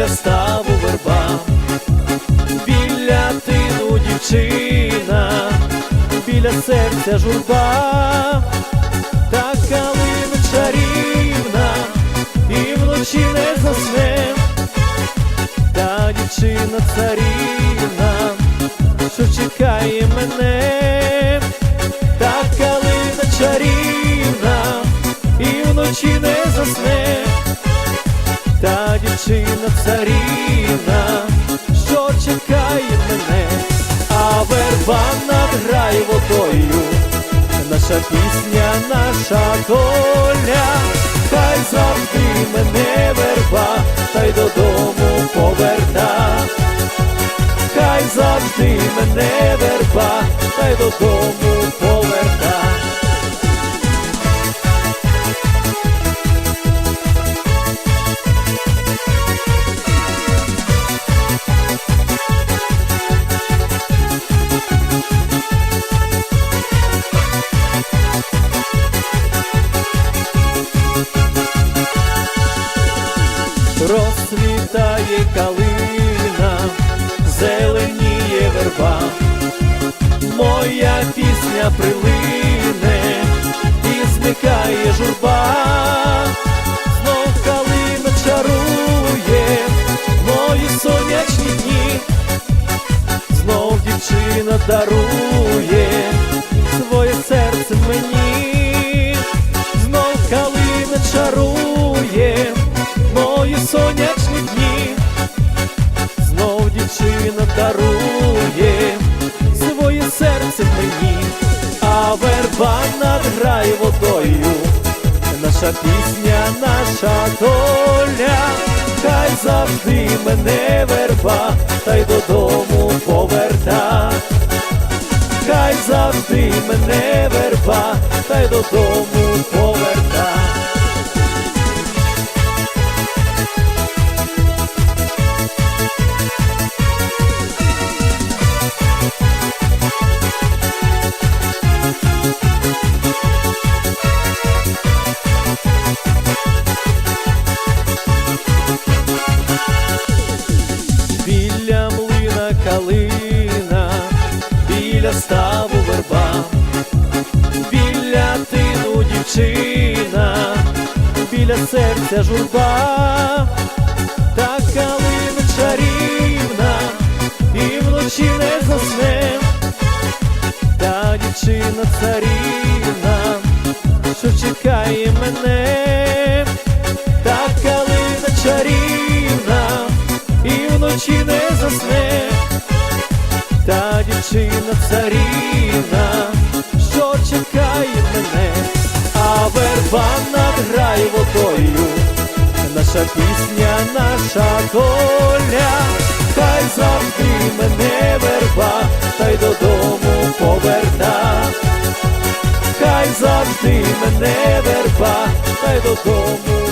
біля ставу верба, біля тину дівчина, біля серця журба, така лимча чарівна і вночі не засне, та дівчина царівна, що чекає мене, така лимча рівна, і вночі не засне та дівчина царівна, що чекає мене, а верба над водою, наша пісня, наша доля, хай завжди мене верба, та й додому поверта, хай завжди мене верба, та й додому поверта. Розцвітає калина, зеленіє верба, моя пісня прилине і зникає журба, знов калина чарує мої сонячні дні, знов дівчина дарує верба надграє водою, наша пісня, наша доля, хай завжди мене верба, та й додому поверта. Хай завжди мене верба, та й додому поверта. Біля ставу верба, біля тину дівчина, біля серця журба, та калина чарівна, і вночі не засне, та дівчина царівна, що чекає мене, та калина чарівна, і вночі не засне, дівчина царівна, що чекає мене, а верба над водою, наша пісня, наша доля, хай завжди мене верба, та й додому поверта. Хай завжди мене верба, та й додому